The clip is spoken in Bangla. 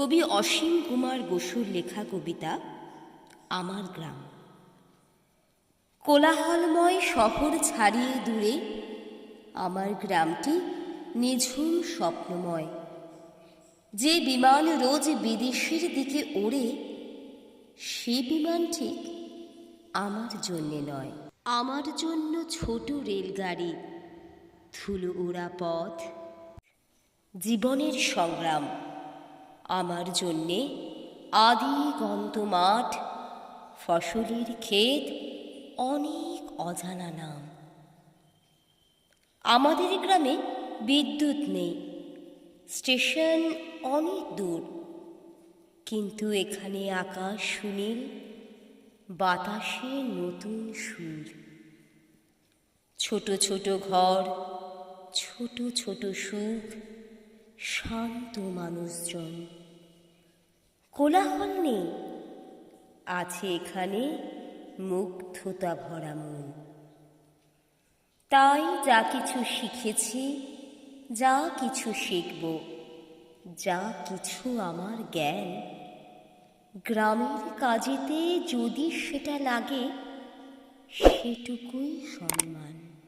কবি অসীম কুমার বসুর লেখা কবিতা, আমার গ্রাম। কোলাহলময় শহর ছাড়িয়ে দূরে, আমার গ্রামটি নিঝুম স্বপ্নময়। যে বিমান রোজ বিদেশের দিকে ওড়ে, সে বিমান ঠিক আমার জন্যে নয়। আমার জন্য ছোট রেলগাড়ি, ধুলো ওড়া পথ, জীবনের সংগ্রাম। আমার জন্যে আদি গন্ত মাঠ ফসলের ক্ষেত, অনেক অজানা নাম। আমাদের গ্রামে বিদ্যুৎ নেই, স্টেশন অনেক দূর। কিন্তু এখানে আকাশ সুনীল, বাতাসে নতুন সুর। ছোট ছোট ঘর, ছোট ছোট সুখ শান্ত মানুষজন। কোলাহল নেই। আছে এখানে মুগ্ধতা ভরা মন। তাই যা কিছু শিখেছি, যা কিছু শিখব, যা কিছু আমার জ্ঞান, গ্রামের কাজেতে যদি সেটা লাগে, সেটুকুই সম্মান।